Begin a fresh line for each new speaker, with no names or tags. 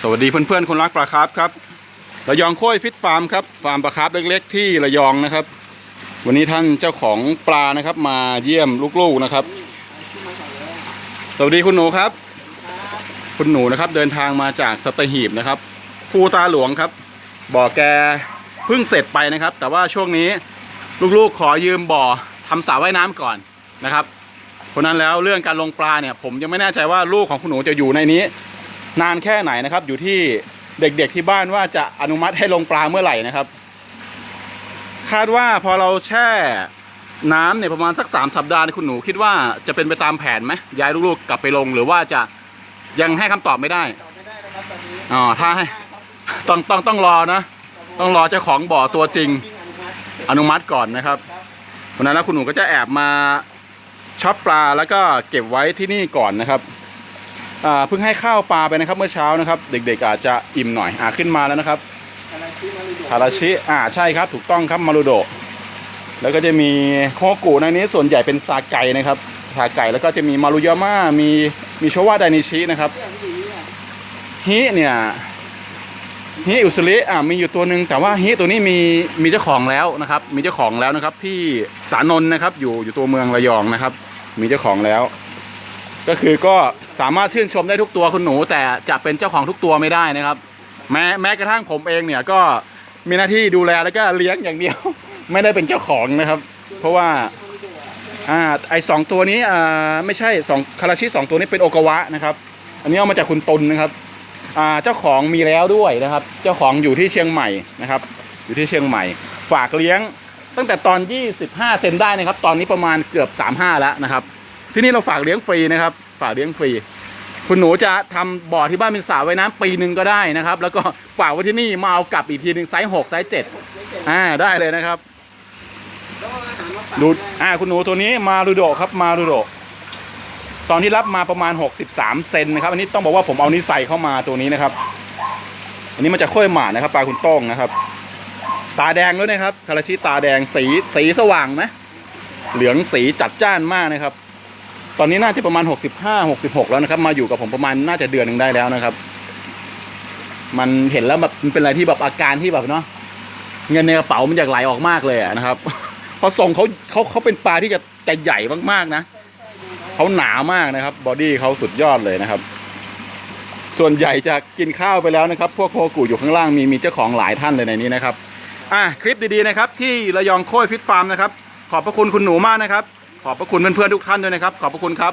สวัสดีเพื่อนๆคนรักปลาคาร์ฟครับระยองโค้ยฟิตฟาร์มครับฟาร์มปลาคาร์ฟเล็ก ๆ ที่ระยองนะครับ วันนี้ท่านเจ้าของปลานะครับ มาเยี่ยมลูกๆนะครับ สวัสดีคุณหนูครับ คุณหนูนะครับเดินทางมาจากสตหีบนะครับภูตาหลวงครับบ่อแกเพิ่งเสร็จไปนะครับ แต่ว่าช่วงนี้ลูกๆขอยืมบ่อทำสระว่ายน้ำก่อนนะครับเพราะนั้นแล้วเรื่องการลงปลาเนี่ยผมยังไม่แน่ใจว่าลูกของคุณหนูจะอยู่ในนี้ นานแค่ไหนนะครับ อยู่ที่เด็กๆที่บ้านว่าจะอนุมัติให้ลงปลาเมื่อไหร่นะครับ คาดว่าพอเราแช่น้ำเนี่ยประมาณสักสามสัปดาห์นี่คุณหนูคิดว่าจะเป็นไปตามแผนไหมย้ายลูกๆกลับไปลงหรือว่าจะยังให้คำตอบไม่ได้
ตอบไม่ได้นะครับตอนนี้
อ๋อถ้าให้ต้องต้องต้องรอนะ ต้องรอเจ้าของบ่อตัวจริง
อนุมัติ
ก่อนนะครับวันนั้นแล้วคุณหนูก็จะแอบมาช็อปปลาแล้วก็เก็บไว้ที่นี่ก่อนนะครับ เพิ่งให้ข้าวปลาไปนะครับเมื่อเช้านะครับ เด็กๆอาจจะอิ่มหน่อยอ่าขึ้นมาแล้วนะครับ
คาราชิมารุโดะ
ทาราชิอ่าใช่ครับ ถูกต้องครับมารุโดะแล้วก็จะมีโคกุในนี้ส่วนใหญ่เป็นซาไก่นะครับซาไก่แล้วก็จะมีมารุยาม่ามีมีโชวาไดนิชินะครับ
เรื่องผู้หญิงเนี่ย
ฮิเนี่ยฮิอุสริอะมีอยู่ตัวหนึ่งแต่ว่าฮิตัวนี้มีมีเจ้าของแล้วนะครับ มีเจ้าของแล้วนะครับที่สานนท์นะครับอยู่อยู่ตัวเมืองระยองนะครับ มีเจ้าของแล้ว ก็คือก็ สามารถชื่นชมได้ทุกตัวคุณหนู แต่จะเป็นเจ้าของทุกตัวไม่ได้นะครับ แม้แม้กระทั่งผมเองเนี่ยก็มีหน้าที่ดูแลแล้วก็เลี้ยงอย่างเดียว ไม่ได้เป็นเจ้าของนะครับ เพราะว่า
ไอ่า
ไอสองตัวนี้อ่าไม่ใช่สองคาราชิสองตัวนี้เป็นโอกาวะนะครับ อันนี้เอามาจากคุณตุลนะครับอ่าเจ้าของมีแล้วด้วยนะครับ เจ้าของอยู่ที่เชียงใหม่นะครับ อยู่ที่เชียงใหม่ ฝากเลี้ยงตั้งแต่ตอน 25 เซนได้นะครับ ตอนนี้ประมาณเกือบ 35 แล้วนะครับ ที่นี่เราฝากเลี้ยงฟรีนะครับ ฝากเลี้ยงฟรี คุณหนูจะทำบ่อที่บ้านเป็นสระว่ายน้ำปีหนึ่งก็ได้นะครับ แล้วก็ฝากไว้ที่นี่มาเอากลับอีกทีหนึ่งไซส์6ไซส์7อ่าได้เลยนะครับดูอ่าคุณหนูตัวนี้มารูโดครับมารูโดตอนที่รับมาประมาณ 63 เซนนะครับ อันนี้ต้องบอกว่าผมเอานิสัยเข้ามาตัวนี้นะครับ อันนี้มาจากค่อยหมานะครับปลาคุณต้องนะครับ ตาแดงด้วยนะครับคาราชิตาแดงสีสีสว่างไหมเหลืองสีจัดจ้านมากนะครับ ตอนนี้น่าจะประมาณ 65 66 แล้วนะครับ มาอยู่กับผมประมาณน่าจะเดือนหนึ่งได้แล้วนะครับ มันเห็นแล้วแบบมันเป็นอะไรที่แบบอาการที่แบบเนาะเงินในกระเป๋ามันอยากไหลออกมากเลยอะนะครับเพราะทรงเขาเขาเขาเป็นปลาที่จะจะใหญ่มากๆนะเขาหนามากนะครับ บอดี้เขาสุดยอดเลยนะครับ ส่วนใหญ่จะกินข้าวไปแล้วนะครับ พวกโคกุอยู่ข้างล่างมีมีเจ้าของหลายท่านเลยในนี้นะครับ อะคลิปดีๆนะครับ ที่ระยองโค้ยฟิตฟาร์มนะครับ ขอบพระคุณคุณหนูมากนะครับ ขอบพระคุณเพื่อนๆทุกท่านด้วยนะครับ ขอบพระคุณครับ